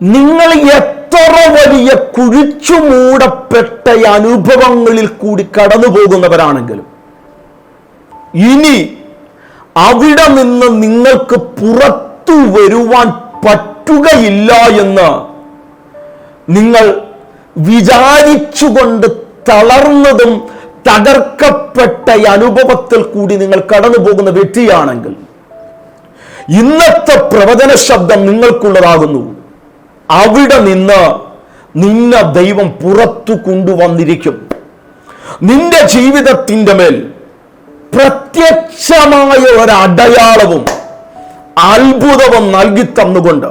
നിങ്ങൾ എത്ര വലിയ കുഴിച്ചു മൂടപ്പെട്ട അനുഭവങ്ങളിൽ കൂടി കടന്നു പോകുന്നവരാണെങ്കിലും ഇനി അവിടെ നിന്ന് നിങ്ങൾക്ക് പുറത്തു വരുവാൻ പറ്റുകയില്ല എന്ന് നിങ്ങൾ വിചാരിച്ചുകൊണ്ട് തളർന്നതും തകർക്കപ്പെട്ട അനുഭവത്തിൽ കൂടി നിങ്ങൾ കടന്നു പോകുന്ന വ്യക്തിയാണെങ്കിൽ ഇന്നത്തെ പ്രവചന ശബ്ദം നിങ്ങൾക്കുള്ളതാകുന്നു. അവിടെ നിന്ന് നിന്നെ ദൈവം പുറത്തു കൊണ്ടുവന്നിരിക്കും. നിന്റെ ജീവിതത്തിന്റെ മേൽ പ്രത്യക്ഷമായ ഒരു അടയാളവും അത്ഭുതവും നൽകി തന്നുകൊണ്ട്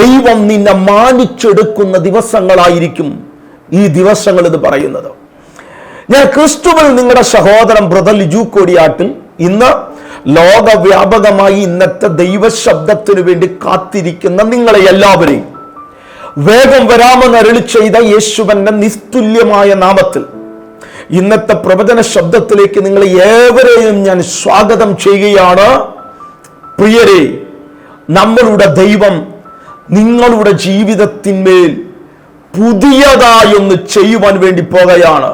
ദൈവം നിന്നെ മാനിച്ചെടുക്കുന്ന ദിവസങ്ങളായിരിക്കും ഈ ദിവസങ്ങൾ എന്ന് പറയുന്നത്. ഞാൻ ക്രിസ്തുവിൽ നിങ്ങളുടെ സഹോദരൻ ബ്രദർ ലിജു കോടിയാട്ടിൽ ഇന്ന് ലോകവ്യാപകമായി ഇന്നത്തെ ദൈവശബ്ദത്തിനു വേണ്ടി കാത്തിരിക്കുന്ന നിങ്ങളെ എല്ലാവരെയും. വേഗം വരാമെന്ന് അരുളി ചെയ്ത യേശുവന്റെ നിസ്തുല്യമായ നാമത്തിൽ ഇന്നത്തെ പ്രവചന ശബ്ദത്തിലേക്ക് നിങ്ങളെ ഏവരെയും ഞാൻ സ്വാഗതം ചെയ്യുകയാണ്. പ്രിയരെ നമ്മളുടെ ദൈവം നിങ്ങളുടെ ജീവിതത്തിന്മേൽ പുതിയതായൊന്ന് ചെയ്യുവാൻ വേണ്ടി പോകുകയാണ്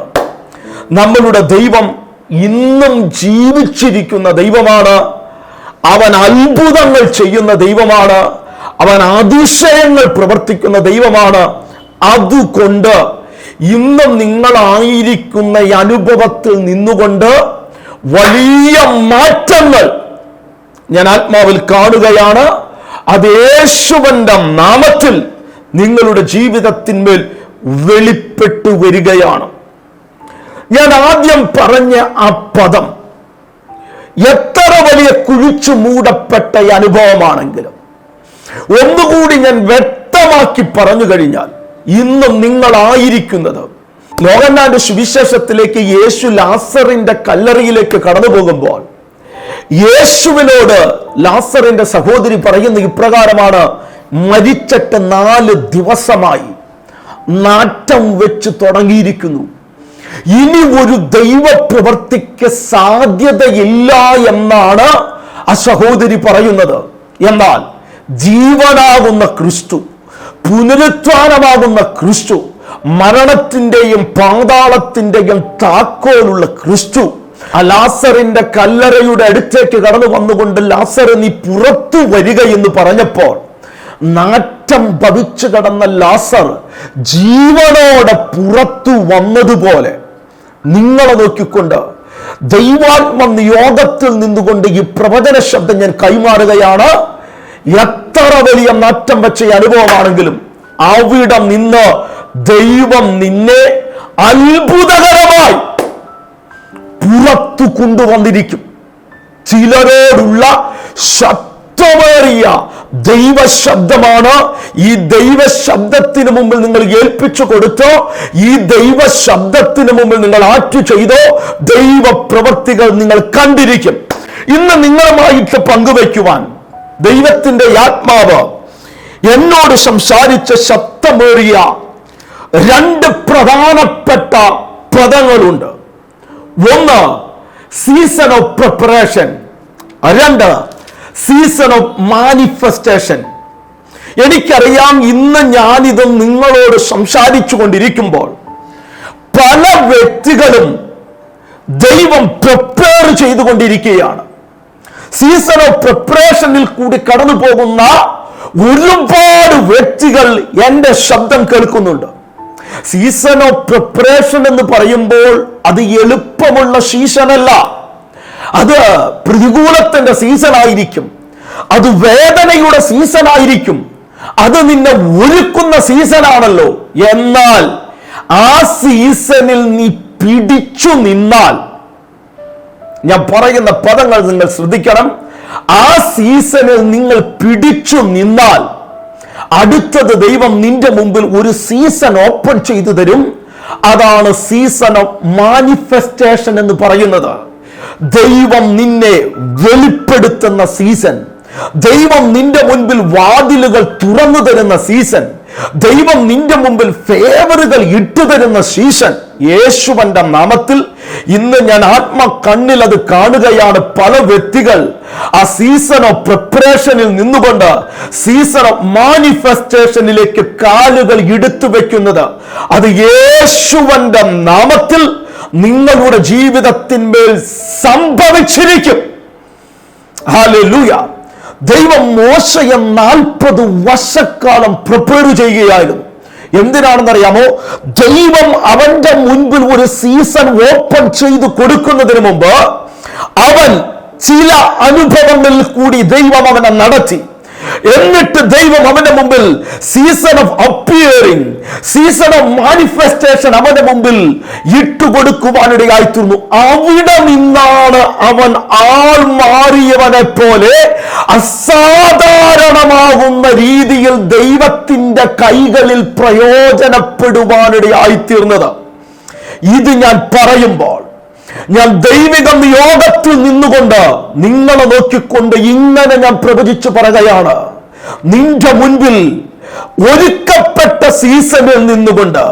നമ്മളുടെ ദൈവം ഇന്നും ജീവിച്ചിരിക്കുന്ന ദൈവമാണ്. അവൻ അത്ഭുതങ്ങൾ ചെയ്യുന്ന ദൈവമാണ്. അവൻ അതിശയങ്ങൾ പ്രവർത്തിക്കുന്ന ദൈവമാണ്. അതുകൊണ്ട് ഇന്നും നിങ്ങളായിരിക്കുന്ന ഈ അനുഭവത്തിൽ നിന്നുകൊണ്ട് വലിയ മാറ്റങ്ങൾ ഞാൻ ആത്മാവിൽ കാണുകയാണ്. അത് യേശുവന്റെ നാമത്തിൽ നിങ്ങളുടെ ജീവിതത്തിന്മേൽ വെളിപ്പെട്ടു വരികയാണ്. ഞാൻ ആദ്യം പറഞ്ഞ ആ പദം എത്ര വലിയ കുഴിച്ചു മൂടപ്പെട്ട അനുഭവമാണെങ്കിലും ഒന്നുകൂടി ഞാൻ വ്യക്തമാക്കി പറഞ്ഞു കഴിഞ്ഞാൽ ഇന്നും നിങ്ങളായിരിക്കുന്നത് ലോകന്നാന്റെ സുവിശേഷത്തിലേക്ക് യേശു ലാസറിന്റെ കല്ലറിയിലേക്ക് കടന്നു പോകുമ്പോൾ യേശുവിനോട് ലാസറിന്റെ സഹോദരി പറയുന്ന ഇപ്രകാരമാണ് മരിച്ചിട്ട് നാല് ദിവസമായി നാറ്റം വെച്ച് തുടങ്ങിയിരിക്കുന്നു. ഇനി ഒരു ദൈവ പ്രവർത്തിക്ക് സാധ്യതയില്ല എന്നാണ് ആ സഹോദരി പറയുന്നത്. എന്നാൽ ജീവനാകുന്ന ക്രിസ്തു പുനരുത്ഥാനമാകുന്ന ക്രിസ്തു മരണത്തിന്റെയും പാതാളത്തിന്റെയും താക്കോലുള്ള ക്രിസ്തു ആ ലാസറിന്റെ കല്ലറയുടെ അടുത്തേക്ക് കടന്നു വന്നുകൊണ്ട് ലാസർ നീ പുറത്തു വരിക എന്ന് പറഞ്ഞപ്പോൾ നാറ്റം ഭവിച്ചു കടന്ന ലാസർ ജീവനോടെ പുറത്തു വന്നതുപോലെ നിങ്ങളെ നോക്കിക്കൊണ്ട് ദൈവാത്മ നിയോഗത്തിൽ നിന്നുകൊണ്ട് ഈ പ്രവചന ശബ്ദം ഞാൻ കൈമാറുകയാണ്. എത്ര വലിയ നാറ്റം വെച്ച അനുഭവമാണെങ്കിലും അവിടെ നിന്ന് ദൈവം നിന്നെ അത്ഭുതകരമായി പുറത്തു കൊണ്ടുവന്നിരിക്കും. ചിലരോടുള്ള ശക്തമേറിയ ദൈവശബ്ദമാണ്. ഈ ദൈവശബ്ദത്തിന് മുമ്പിൽ നിങ്ങൾ ഏൽപ്പിച്ചു കൊടുത്തോ ഈ ദൈവശബ്ദത്തിന് മുമ്പിൽ നിങ്ങൾ ആറ്റു ചെയ്തോ ദൈവ പ്രവൃത്തികൾ നിങ്ങൾ കണ്ടിരിക്കും. ഇന്ന് നിങ്ങളുമായിട്ട് പങ്കുവയ്ക്കുവാൻ ദൈവത്തിന്റെ ആത്മാവ് എന്നോട് സംസാരിച്ച ശബ്ദമേറിയ രണ്ട് പ്രധാനപ്പെട്ട പദങ്ങളുണ്ട്. ഒന്ന് സീസൺ ഓഫ് പ്രിപ്പറേഷൻ രണ്ട് സീസൺ ഓഫ് മാനിഫെസ്റ്റേഷൻ എനിക്കറിയാം ഇന്ന് ഞാനിത് നിങ്ങളോട് സംസാരിച്ചു കൊണ്ടിരിക്കുമ്പോൾ പല വ്യക്തികളും ദൈവം പ്രിപ്പയർ ചെയ്തുകൊണ്ടിരിക്കുകയാണ്. സീസൺ ഓഫ് പ്രിപ്പറേഷനിൽ കൂടി കടന്നു പോകുന്ന ഒരുപാട് വ്യക്തികൾ എന്റെ ശബ്ദം കേൾക്കുന്നുണ്ട്. സീസൺ ഓഫ് പ്രിപ്പറേഷൻ എന്ന് പറയുമ്പോൾ അത് എളുപ്പമുള്ള സീസണല്ല അത് പ്രതികൂലത്തിന്റെ സീസൺ ആയിരിക്കും. അത് വേദനയുടെ സീസൺ ആയിരിക്കും. അത് നിന്നെ ഒരുക്കുന്ന സീസണാണല്ലോ എന്നാൽ ആ സീസണിൽ നീ പിടിച്ചു നിന്നാൽ ഞാൻ പറയുന്ന പദങ്ങൾ നിങ്ങൾ ശ്രദ്ധിക്കണം. ആ സീസണിൽ നിങ്ങൾ പിടിച്ചു നിന്നാൽ അടുത്തത് ദൈവം നിന്റെ മുമ്പിൽ ഒരു സീസൺ ഓപ്പൺ ചെയ്തു തരും. അതാണ് സീസൺ ഓഫ് മാനിഫെസ്റ്റേഷൻ എന്ന് പറയുന്നത്. ദൈവം നിന്നെ വെളിപ്പെടുത്തുന്ന സീസൺ. ദൈവം നിന്റെ മുൻപിൽ വാതിലുകൾ തുറന്നു തരുന്ന സീസൺ. ദൈവം നിന്റെ മുമ്പിൽ ഫേവറുകൾ ഇട്ടു തരുന്ന സീസൺ. യേശുവന്റെ നാമത്തിൽ ഇന്ന് ഞാൻ ആത്മ കണ്ണിൽ അത് കാണുകയാണ്. പല വ്യക്തികൾ ആ സീസൺ ഓഫ് പ്രിപ്പറേഷനിൽ നിന്നുകൊണ്ട് സീസൺ ഓഫ് മാനിഫെസ്റ്റേഷനിലേക്ക് കാലുകൾ എടുത്തു വെക്കുന്നത്. അത് യേശുവന്റെ നാമത്തിൽ നിങ്ങളുടെ ജീവിതത്തിന്മേൽ സംഭവിച്ചിരിക്കും. ഹാലൂയ ദൈവം മോശയെ നാൽപ്പത് വർഷക്കാലം പ്രിപ്പയർ ചെയ്യുകയായിരുന്നു. എന്തിനാണെന്നറിയാമോ? ദൈവം അവന്റെ മുൻപിൽ ഒരു സീസൺ ഓപ്പൺ ചെയ്ത് കൊടുക്കുന്നതിന് മുമ്പ് അവൻ ചില അനുഭവങ്ങളിൽ കൂടി ദൈവം അവനെ നടത്തി. എന്നിട്ട് ദൈവം അവന്റെ മുമ്പിൽ season of appearing season of manifestation അവന്റെ മുമ്പിൽ ഇട്ടുകൊടുക്കുവാനിടയായിത്തീർന്നു. അവിടെ നിന്നാണ് അവൻ ആൾ മാറിയവനെ പോലെ അസാധാരണമാകുന്ന രീതിയിൽ ദൈവത്തിന്റെ കൈകളിൽ പ്രയോജനപ്പെടുവാനിടയായിത്തീർന്നത്. ഇത് ഞാൻ പറയുമ്പോൾ ഞാൻ ദൈവിക നിയോഗത്തിൽ നിന്നുകൊണ്ട് നിങ്ങളെ നോക്കിക്കൊണ്ട് ഇങ്ങനെ ഞാൻ പ്രവചിച്ചു പറയുകയാണ്. നിന്റെ മുൻപിൽ ഒരുക്കപ്പെട്ട സീസണിൽ നിന്നുകൊണ്ട്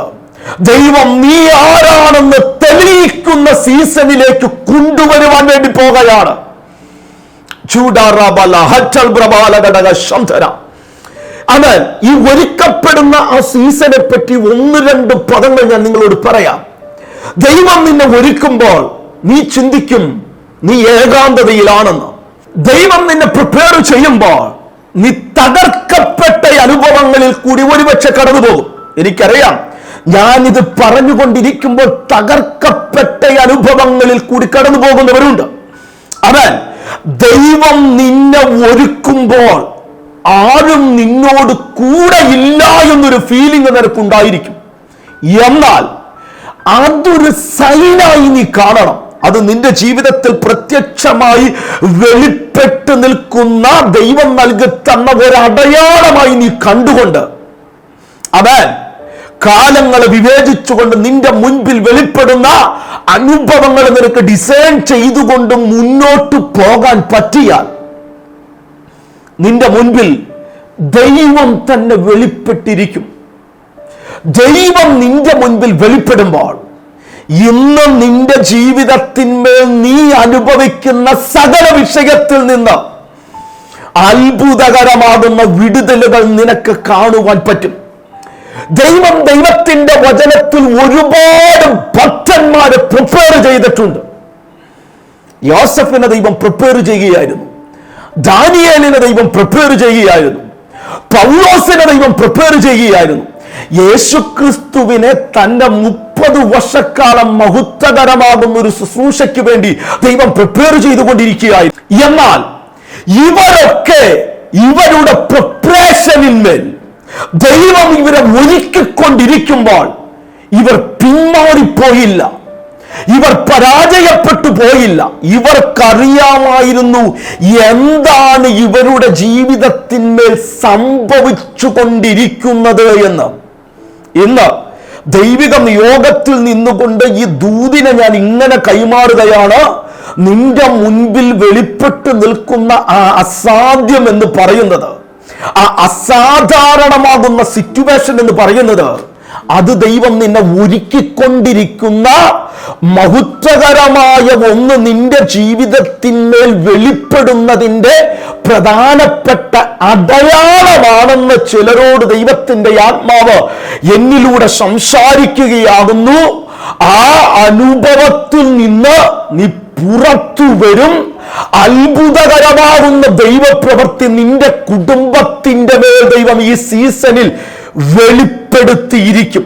ദൈവം നീ ആരാണെന്ന് തെളിയിക്കുന്ന സീസണിലേക്ക് കൊണ്ടുവരുവാൻ വേണ്ടി പോകുകയാണ്. അതെ ഈ ഒരുക്കപ്പെടുന്ന ആ സീസണെ പറ്റി ഒന്ന് രണ്ട് പദങ്ങൾ ഞാൻ നിങ്ങളോട് പറയാം. ദൈവം നിന്നെ ഒരുക്കുമ്പോൾ നീ ചിന്തിക്കും നീ ഏകാന്തതയിലാണെന്ന്. ദൈവം നിന്നെ പ്രിപ്പയർ ചെയ്യുമ്പോൾ നീ തകർക്കപ്പെട്ട അനുഭവങ്ങളിൽ കൂടി ഒരുപക്ഷെ കടന്നുപോകും. എനിക്കറിയാം ഞാൻ ഇത് പറഞ്ഞുകൊണ്ടിരിക്കുമ്പോൾ തകർക്കപ്പെട്ട അനുഭവങ്ങളിൽ കൂടി കടന്നു പോകുന്നവരുണ്ട് അവൻ ദൈവം നിന്നെ ഒരുക്കുമ്പോൾ ആരും നിന്നോട് കൂടെ ഇല്ല എന്നൊരു ഫീലിംഗ് നിനക്കുണ്ടായിരിക്കും. എന്നാൽ അതൊരു സൈനായി നീ കാണണം. അത് നിന്റെ ജീവിതത്തിൽ പ്രത്യക്ഷമായി വെളിപ്പെട്ട് നിൽക്കുന്ന ദൈവം നൽകി തന്ന ഒരു അടയാളമായി നീ കണ്ടുകൊണ്ട് അവൻ കാലങ്ങളെ വിവേചിച്ചുകൊണ്ട് നിന്റെ മുൻപിൽ വെളിപ്പെടുന്ന അനുഭവങ്ങൾ നിനക്ക് ഡിസൈൻ ചെയ്തുകൊണ്ട് മുന്നോട്ട് പോകാൻ പറ്റിയാൽ നിന്റെ മുൻപിൽ ദൈവം തന്നെ വെളിപ്പെട്ടിരിക്കും. ദൈവം നിന്റെ മുൻപിൽ വെളിപ്പെടുമ്പോൾ ഇന്ന് നിന്റെ ജീവിതത്തിന്മേൽ നീ അനുഭവിക്കുന്ന സകല വിഷയത്തിൽ നിന്ന് അത്ഭുതകരമാകുന്ന വിടുതലുകൾ നിനക്ക് കാണുവാൻ പറ്റും. ദൈവം ദൈവത്തിന്റെ വചനത്തിൽ ഒരുപാട് ഭക്തന്മാരെ പ്രിപ്പയർ ചെയ്തിട്ടുണ്ട്. യോസഫിനെ ദൈവം പ്രിപ്പയർ ചെയ്യുകയായിരുന്നു. ദാനിയേലിനെ ദൈവം പ്രിപ്പയർ ചെയ്യുകയായിരുന്നു. പൗലോസിനെ ദൈവം പ്രിപ്പയർ ചെയ്യുകയായിരുന്നു. യേശുക്രിസ്തുവിനെ തന്റെ മുപ്പത് വർഷക്കാലം മഹത്വകരമാകുന്ന ഒരു ശുശ്രൂഷയ്ക്ക് വേണ്ടി ദൈവം പ്രിപ്പയർ ചെയ്തുകൊണ്ടിരിക്കുകയായിരുന്നു എന്നാൽ ഇവരൊക്കെ ഇവരുടെ പ്രിപ്പറേഷനിന്മേൽ ദൈവം ഇവരെ ഒരുക്കിക്കൊണ്ടിരിക്കുമ്പോൾ ഇവർ പിന്മാറിപ്പോയില്ല. ഇവർ പരാജയപ്പെട്ടു പോയില്ല. ഇവർക്കറിയാമായിരുന്നു എന്താണ് ഇവരുടെ ജീവിതത്തിന്മേൽ സംഭവിച്ചു കൊണ്ടിരിക്കുന്നത് എന്ന്. ഇന്ന് ദൈവിക നിയോഗത്തിൽ നിന്നുകൊണ്ട് ഈ ദൂതിനെ ഞാൻ ഇങ്ങനെ കൈമാറുകയാണ്. നിന്റെ മുൻപിൽ വെളിപ്പെട്ട് നിൽക്കുന്ന ആ അസാധ്യം എന്ന് പറയുന്നത് ആ അസാധാരണമാകുന്ന സിറ്റുവേഷൻ എന്ന് പറയുന്നത് അത് ദൈവം നിന്നെ ഒരുക്കിക്കൊണ്ടിരിക്കുന്ന മഹത്വകരമായ ഒന്ന് നിന്റെ ജീവിതത്തിന്മേൽ വെളിപ്പെടുന്നതിന്റെ പ്രധാനപ്പെട്ട അടയാളമാണെന്ന് ചിലരോട് ദൈവത്തിന്റെ ആത്മാവ് എന്നിലൂടെ സംസാരിക്കുകയാകുന്നു. ആ അനുഭവത്തിൽ നിന്ന് നീ പുറത്തു വരും. അത്ഭുതകരമാകുന്ന ദൈവപ്രവൃത്തി നിന്റെ കുടുംബത്തിന്റെ മേൽ ദൈവം ഈ സീസണിൽ വെളിപ്പെടുത്തിയിരിക്കും.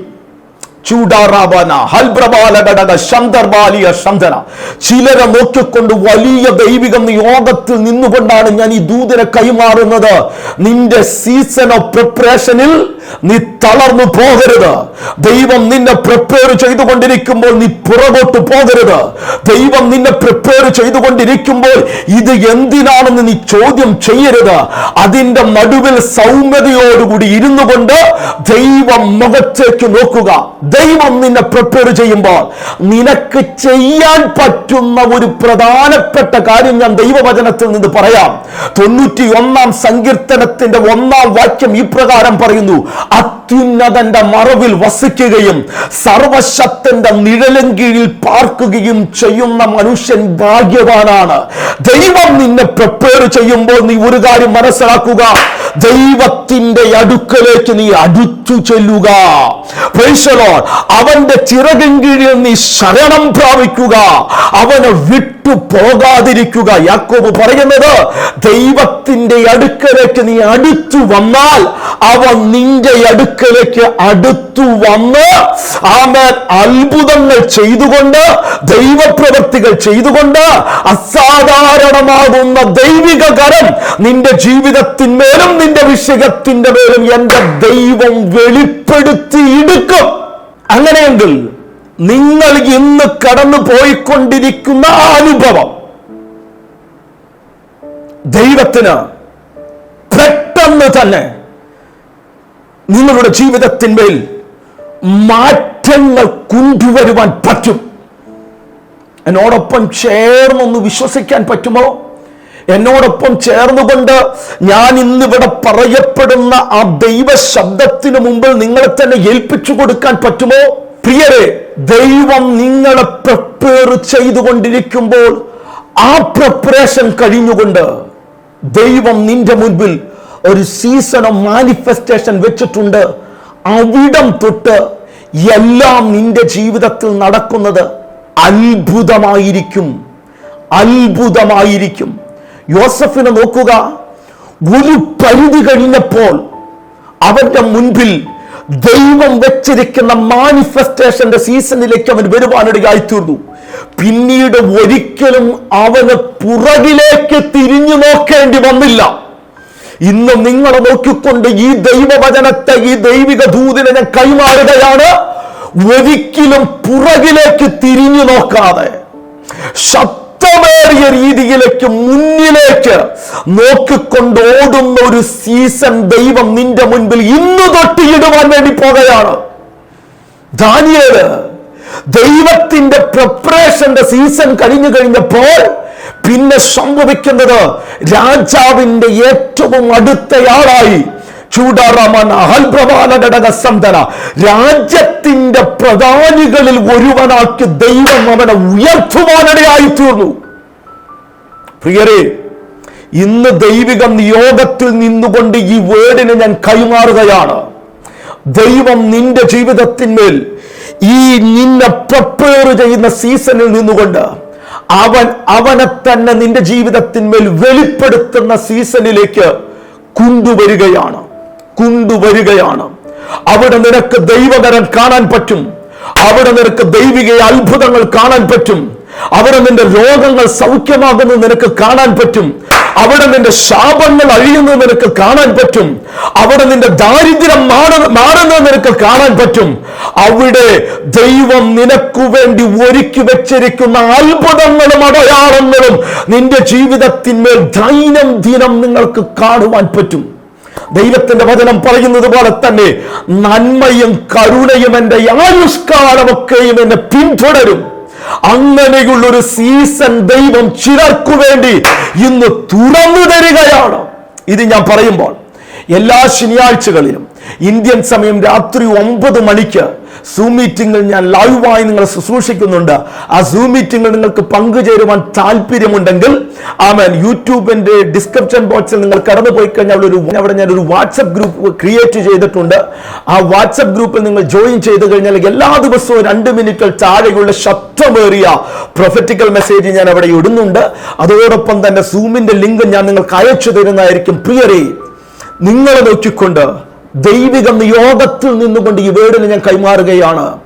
ചിലരെ നോക്കിക്കൊണ്ട് വലിയ ദൈവിക നിയോഗത്തിൽ നിന്നുകൊണ്ടാണ് ഞാൻ ഈ ദൂതനെ കൈമാറുന്നത്. നിന്റെ സീസൺ ഓഫ് പ്രിപ്പറേഷനിൽ നീ തളർന്നു പോകരുത്. ദൈവം നിന്നെ പ്രിപ്പയർ ചെയ്തുകൊണ്ടിരിക്കുമ്പോൾ നീ പുറകോട്ട് പോകരുത്. ദൈവം നിന്നെ പ്രിപ്പയർ ചെയ്തുകൊണ്ടിരിക്കുമ്പോൾ ഇത് എന്തിനാണെന്ന് നീ ചോദ്യം ചെയ്യരുത്. അതിന്റെ നടുവിൽ സൗമ്യതയോടുകൂടി ഇരുന്നു കൊണ്ട് ദൈവം മുഖത്തേക്ക് നോക്കുക. ദൈവം നിന്നെ പ്രിപ്പയർ ചെയ്യുമ്പോൾ നിനക്ക് ചെയ്യാൻ പറ്റുന്ന ഒരു പ്രധാനപ്പെട്ട കാര്യം ഞാൻ ദൈവവചനത്തിൽ നിന്ന് പറയാം. തൊണ്ണൂറ്റി ഒന്നാം സങ്കീർത്തനത്തിന്റെ ഒന്നാം വാക്യം ഇപ്രകാരം പറയുന്നു അത്യുന്നതന്റെ മറവിൽ വസിക്കുകയും സർവശക്തന്റെ നിഴലും കീഴിൽ പാർക്കുകയും ചെയ്യുന്ന മനുഷ്യൻ ഭാഗ്യവാനാണ്. ദൈവം നിന്നെ പ്രിപ്പയർ ചെയ്യുമ്പോൾ നീ ഒരു കാര്യം മനസ്സിലാക്കുക ദൈവത്തിന്റെ അടുക്കലേക്ക് നീ അടുത്തു ചെല്ലുക. Lord. അവന്റെ ചിറകിൻ കീഴിൽ നീ ശരണം പ്രാപിക്കുക. അവനെ വിട്ടു പോകാതിരിക്കുക. യാക്കോബ് പറയുന്നത് ദൈവത്തിന്റെ അടുക്കലേക്ക് നീ അടുത്തു വന്നാൽ അവൻ നിന്റെ അടുക്കലേക്ക് അടുത്തു വന്ന് ആമൻ അത്ഭുതങ്ങൾ ചെയ്തുകൊണ്ട് ദൈവപ്രവൃത്തികൾ ചെയ്തുകൊണ്ട് അസാധാരണമാകുന്ന ദൈവിക കരം നിന്റെ ജീവിതത്തിന്മേലും നിന്റെ വിഷയത്തിന്റെ മേലും എന്റെ ദൈവം വെളിപ്പെടുത്തിയെടുക്കും. അങ്ങനെയെങ്കിൽ നിങ്ങൾ ഇന്ന് കടന്നു പോയിക്കൊണ്ടിരിക്കുന്ന അനുഭവം ദൈവത്തിന് പെട്ടെന്ന് തന്നെ നിങ്ങളുടെ ജീവിതത്തിന്മേൽ മാറ്റങ്ങൾ കൊണ്ടുവരുവാൻ പറ്റും. എന്നോടൊപ്പം ചേർന്നൊന്ന് വിശ്വസിക്കാൻ പറ്റുമോ? എന്നോടൊപ്പം ചേർന്നുകൊണ്ട് ഞാൻ ഇന്നിവിടെ പറയപ്പെടുന്ന ആ ദൈവ ശബ്ദത്തിന് മുമ്പിൽ നിങ്ങളെ തന്നെ ഏൽപ്പിച്ചു കൊടുക്കാൻ പറ്റുമോ? പ്രിയരെ ദൈവം നിങ്ങളെ പ്രിപ്പയർ ചെയ്തുകൊണ്ടിരിക്കുമ്പോൾ ആ പ്രിപ്പറേഷൻ കഴിഞ്ഞുകൊണ്ട് ദൈവം നിന്റെ മുൻപിൽ ഒരു സീസൺ ഓഫ് മാനിഫെസ്റ്റേഷൻ വെച്ചിട്ടുണ്ട്. അവിടം തൊട്ട് എല്ലാം നിന്റെ ജീവിതത്തിൽ നടക്കുന്നത് അത്ഭുതമായിരിക്കും. അത്ഭുതമായിരിക്കും. യോസഫിനെ നോക്കുക. ഒരു പരിധി കഴിഞ്ഞപ്പോൾ അവന്റെ മുൻപിൽ ദൈവം വെച്ചിരിക്കുന്ന മാനിഫെസ്റ്റേഷന്റെ സീസണിലേക്ക് അവൻ വരുവാനിടയായിത്തീർന്നു പിന്നീട് ഒരിക്കലും അവന് പുറകിലേക്ക് തിരിഞ്ഞു നോക്കേണ്ടി വന്നില്ല. ഇന്ന് നിങ്ങളെ നോക്കിക്കൊണ്ട് ഈ ദൈവവചനത്തെ ഈ ദൈവിക ദൂതിനെ ഞാൻ കൈമാറുകയാണ്. ഒരിക്കലും പുറകിലേക്ക് തിരിഞ്ഞു നോക്കാതെ. ശക്തമേറിയ രീതിയിലേക്ക് മുന്നിലേക്ക് നോക്കിക്കൊണ്ട് ഓടുന്ന ഒരു സീസൺ ദൈവം നിന്റെ മുൻപിൽ ഇന്ന് തൊട്ടിയിടുവാൻ വേണ്ടി പോകുകയാണ്. ദാനിയേൽ ദൈവത്തിന്റെ പ്രിപ്പറേഷന്റെ സീസൺ കഴിഞ്ഞു കഴിഞ്ഞപ്പോൾ പിന്നെ സംഭവിക്കുന്നത് രാജാവിന്റെ ഏറ്റവും അടുത്തയാളായി രാജ്യത്തിന്റെ പ്രധാനികളിൽ ഒരുവനാക്കി ദൈവം അവനെ ഉയർത്തുവാനിടയായി തീർന്നു പ്രിയരെ ഇന്ന് ദൈവിക നിയോഗത്തിൽ നിന്നുകൊണ്ട് ഈ വേർഡിനെ ഞാൻ കൈമാറുകയാണ്. ദൈവം നിന്റെ ജീവിതത്തിന്മേൽ ഈ നിന്നെ പ്രിപ്പയർ ചെയ്യുന്ന സീസണിൽ നിന്നുകൊണ്ട് അവൻ അവനെ തന്നെ നിന്റെ ജീവിതത്തിന്മേൽ വെളിപ്പെടുത്തുന്ന സീസണിലേക്ക് കൊണ്ടുവരികയാണ്. കൊണ്ടുവരികയാണ്. അവിടെ നിനക്ക് ദൈവകരം കാണാൻ പറ്റും. അവിടെ നിനക്ക് ദൈവിക അത്ഭുതങ്ങൾ കാണാൻ പറ്റും. അവിടെ നിന്റെ രോഗങ്ങൾ സൗഖ്യമാകുന്നത് നിനക്ക് കാണാൻ പറ്റും. അവിടെ നിന്റെ ശാപങ്ങൾ അഴിയുന്നത് നിനക്ക് കാണാൻ പറ്റും. അവിടെ നിന്റെ ദാരിദ്ര്യം മാറ- മാറുന്നത് നിനക്ക് കാണാൻ പറ്റും. അവിടെ ദൈവം നിനക്കു വേണ്ടി ഒരുക്കി വെച്ചിരിക്കുന്ന അത്ഭുതങ്ങളും അടയാളങ്ങളും നിന്റെ ജീവിതത്തിന്മേൽ ദൈനം ദിനം നിങ്ങൾക്ക് കാണുവാൻ പറ്റും. ദൈവത്തിന്റെ വചനം പറയുന്നത് പോലെ തന്നെ നന്മയും കരുണയും എന്റെ ആയുഷ്കാലമൊക്കെയും എന്നെ പിന്തുടരും. അങ്ങനെയുള്ള ഒരു സീസൺ ദൈവം ചിലർക്കു വേണ്ടി ഇന്ന് തുറന്നു തരികയാണ്. ഇത് ഞാൻ പറയുമ്പോൾ എല്ലാ ശനിയാഴ്ചകളിലും ഇന്ത്യൻ സമയം രാത്രി ഒമ്പത് മണിക്ക്. സൂം മീറ്റിംഗിൽ ഞാൻ ലൈവായി നിങ്ങളെ ശുശ്രൂഷിക്കുന്നുണ്ട്. ആ സൂം മീറ്റിംഗിൽ നിങ്ങൾക്ക് പങ്കുചേരുവാൻ താല്പര്യമുണ്ടെങ്കിൽ ആമേൻ യൂട്യൂബിന്റെ ഡിസ്ക്രിപ്ഷൻ ബോക്സിൽ നിങ്ങൾ കടന്നു പോയി കഴിഞ്ഞാൽ ഒരു അവിടെ ഞാൻ ഒരു വാട്സപ്പ് ഗ്രൂപ്പ് ക്രിയേറ്റ് ചെയ്തിട്ടുണ്ട്. ആ വാട്സപ്പ് ഗ്രൂപ്പിൽ നിങ്ങൾ ജോയിൻ ചെയ്ത് കഴിഞ്ഞാൽ എല്ലാ ദിവസവും രണ്ട് മിനിറ്റിൽ താഴെയുള്ള ശക്തമേറിയ പ്രൊഫറ്റിക്കൽ മെസ്സേജ് ഞാൻ അവിടെ ഇടുന്നുണ്ട്. അതോടൊപ്പം തന്നെ സൂമിന്റെ ലിങ്ക് ഞാൻ നിങ്ങൾക്ക് അയച്ചു തരുന്നതായിരിക്കും. പ്രിയരെ നിങ്ങളെ നോക്കിക്കൊണ്ട് ദൈവിക നിയോഗത്തിൽ നിന്നുകൊണ്ട് ഈ വേർഡിനെ ഞാൻ കൈമാറുകയാണ്.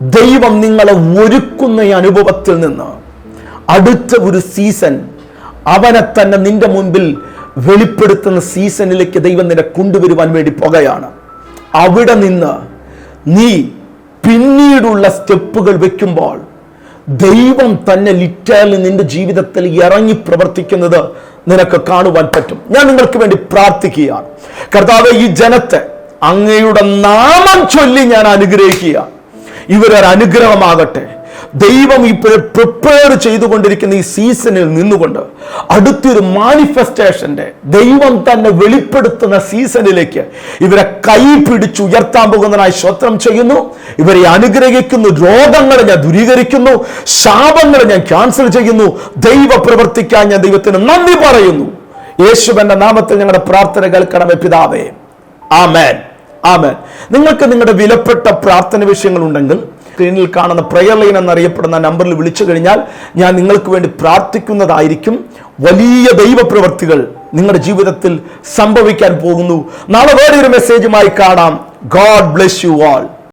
ദൈവം നിങ്ങളെ ഒരുക്കുന്ന ഈ അനുഭവത്തിൽ നിന്ന് അടുത്ത ഒരു സീസൺ അവനെ തന്നെ നിന്റെ മുൻപിൽ വെളിപ്പെടുത്തുന്ന സീസണിലേക്ക് ദൈവം നിന്നെ കൊണ്ടുവരുവാൻ വേണ്ടി പോകുകയാണ്. അവിടെ നിന്ന് നീ പിന്നീടുള്ള സ്റ്റെപ്പുകൾ വെക്കുമ്പോൾ ദൈവം തന്നെ ലിറ്ററലി നിന്റെ ജീവിതത്തിൽ ഇറങ്ങി പ്രവർത്തിക്കുന്നത് നിനക്ക് കാണുവാൻ പറ്റും. ഞാൻ നിങ്ങൾക്ക് വേണ്ടി പ്രാർത്ഥിക്കുകയാണ്. കർത്താവ് ഈ ജനത്തെ അങ്ങയുടെ നാമം ചൊല്ലി ഞാൻ അനുഗ്രഹിക്കുക ഇവരൊരു അനുഗ്രഹമാകട്ടെ ദൈവം ഇപ്പോൾ പ്രിപ്പയർ ചെയ്തുകൊണ്ടിരിക്കുന്ന ഈ സീസണിൽ നിന്നുകൊണ്ട് അടുത്തൊരു മാനിഫെസ്റ്റേഷന്റെ ദൈവം തന്നെ വെളിപ്പെടുത്തുന്ന സീസണിലേക്ക് ഇവരെ കൈ പിടിച്ച് ഉയർത്താൻ പോകുന്നതിനായി സ്വത്രം ചെയ്യുന്നു. ഇവരെ അനുഗ്രഹിക്കുന്നു. രോഗങ്ങളെ ഞാൻ ദുരീകരിക്കുന്നു. ശാപങ്ങളെ ഞാൻ ക്യാൻസൽ ചെയ്യുന്നു. ദൈവ പ്രവർത്തിക്കാൻ ഞാൻ ദൈവത്തിന് നന്ദി പറയുന്നു. യേശുവന്റെ നാമത്തിൽ ഞങ്ങളുടെ പ്രാർത്ഥന കേൾക്കണമേ പിതാവേ. ആമേൻ. ആമേൻ. നിങ്ങൾക്ക് നിങ്ങളുടെ വിലപ്പെട്ട പ്രാർത്ഥന വിഷയങ്ങൾ ഉണ്ടെങ്കിൽ സ്ക്രീനിൽ കാണുന്ന പ്രയർ ലൈൻ എന്നറിയപ്പെടുന്ന നമ്പറിൽ വിളിച്ചു കഴിഞ്ഞാൽ ഞാൻ നിങ്ങൾക്ക് വേണ്ടി പ്രാർത്ഥിക്കുന്നതായിരിക്കും. വലിയ ദൈവപ്രവർത്തികൾ നിങ്ങളുടെ ജീവിതത്തിൽ സംഭവിക്കാൻ പോകുന്നു. നാളെ വേറെ ഒരു മെസ്സേജുമായി കാണാം. God bless you all